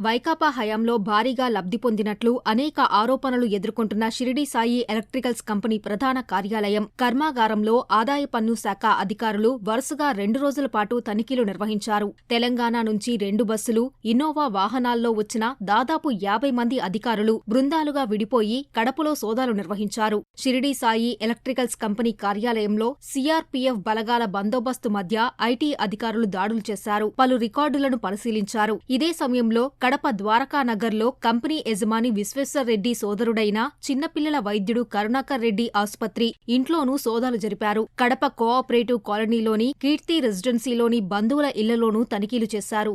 వైకాపా హయాంలో భారీగా లబ్ధి పొందినట్లు అనేక ఆరోపణలు ఎదుర్కొంటున్న షిరిడి సాయి ఎలక్ట్రికల్స్ కంపెనీ ప్రధాన కార్యాలయం కర్మాగారంలో ఆదాయ పన్ను శాఖ అధికారులు వరుసగా రెండు రోజుల పాటు తనిఖీలు నిర్వహించారు. తెలంగాణ నుంచి రెండు బస్సులు ఇన్నోవా వాహనాల్లో వచ్చిన దాదాపు యాభై మంది అధికారులు బృందాలుగా విడిపోయి కడపలో సోదాలు నిర్వహించారు. షిరిడి సాయి ఎలక్ట్రికల్స్ కంపెనీ కార్యాలయంలో సీఆర్పీఎఫ్ బలగాల బందోబస్తు మధ్య ఐటీ అధికారులు దాడులు చేశారు. పలు రికార్డులను పరిశీలించారు. ఇదే సమయంలో కడప ద్వారకానగర్లో కంపెనీ యజమాని విశ్వేశ్వర్ రెడ్డి సోదరుడైన చిన్నపిల్లల వైద్యుడు కరుణాకర్ రెడ్డి ఆసుపత్రి ఇంట్లోనూ సోదాలు జరిపారు. కడప కోఆపరేటివ్ కాలనీలోని కీర్తి రెసిడెన్సీలోని బంధువుల ఇళ్ళలోనూ తనిఖీలు చేశారు.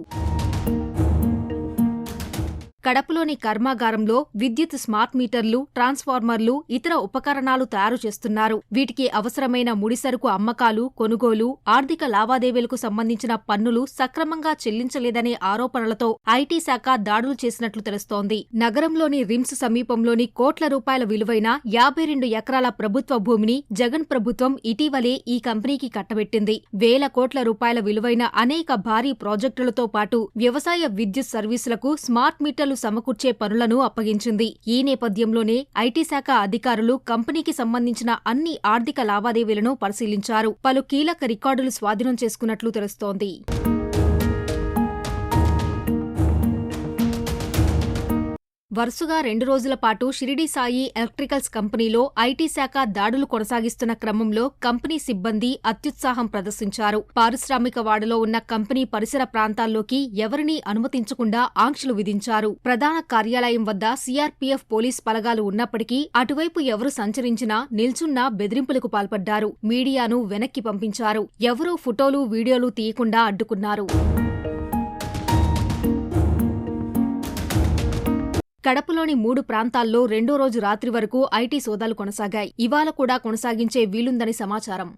కడపలోని కర్మాగారంలో విద్యుత్ స్మార్ట్ మీటర్లు ట్రాన్స్ఫార్మర్లు ఇతర ఉపకరణాలు తయారు చేస్తున్నారు. వీటికి అవసరమైన ముడిసరుకు అమ్మకాలు కొనుగోలు ఆర్థిక లావాదేవీలకు సంబంధించిన పన్నులు సక్రమంగా చెల్లించలేదనే ఆరోపణలతో ఐటీ శాఖ దాడులు చేసినట్లు తెలుస్తోంది. నగరంలోని రిమ్స్ సమీపంలోని కోట్ల రూపాయల విలువైన యాభై రెండు ఎకరాల ప్రభుత్వ భూమిని జగన్ ప్రభుత్వం ఇటీవలే ఈ కంపెనీకి కట్టబెట్టింది. వేల కోట్ల రూపాయల విలువైన అనేక భారీ ప్రాజెక్టులతో పాటు వ్యవసాయ విద్యుత్ సర్వీసులకు స్మార్ట్ మీటర్లు సమకూర్చే పనులను అప్పగించింది. ఈ నేపథ్యంలోనే ఐటీ శాఖ అధికారులు కంపెనీకి సంబంధించిన అన్ని ఆర్థిక లావాదేవీలను పరిశీలించారు. పలు కీలక రికార్డులు స్వాధీనం చేసుకున్నట్లు తెలుస్తోంది. వరుసగా రెండు రోజుల పాటు షిరిడి సాయి ఎలక్ట్రికల్స్ కంపెనీలో ఐటీ శాఖ దాడులు కొనసాగిస్తున్న క్రమంలో కంపెనీ సిబ్బంది అత్యుత్సాహం ప్రదర్శించారు. పారిశ్రామిక వాడలో ఉన్న కంపెనీ పరిసర ప్రాంతాల్లోకి ఎవరినీ అనుమతించకుండా ఆంక్షలు విధించారు. ప్రధాన కార్యాలయం వద్ద సీఆర్పీఎఫ్ పోలీస్ బలగాలు ఉన్నప్పటికీ అటువైపు ఎవరు సంచరించినా నిల్చున్నా బెదిరింపులకు పాల్పడ్డారు. మీడియాను వెనక్కి పంపించారు. ఎవరూ ఫోటోలు వీడియోలు తీయకుండా అడ్డుకున్నారు. కడపలోని మూడు ప్రాంతాల్లో రెండో రోజు రాత్రి వరకు ఐటీ సోదాలు కొనసాగాయి. ఇవాళ కూడా కొనసాగించే వీలుందని సమాచారం.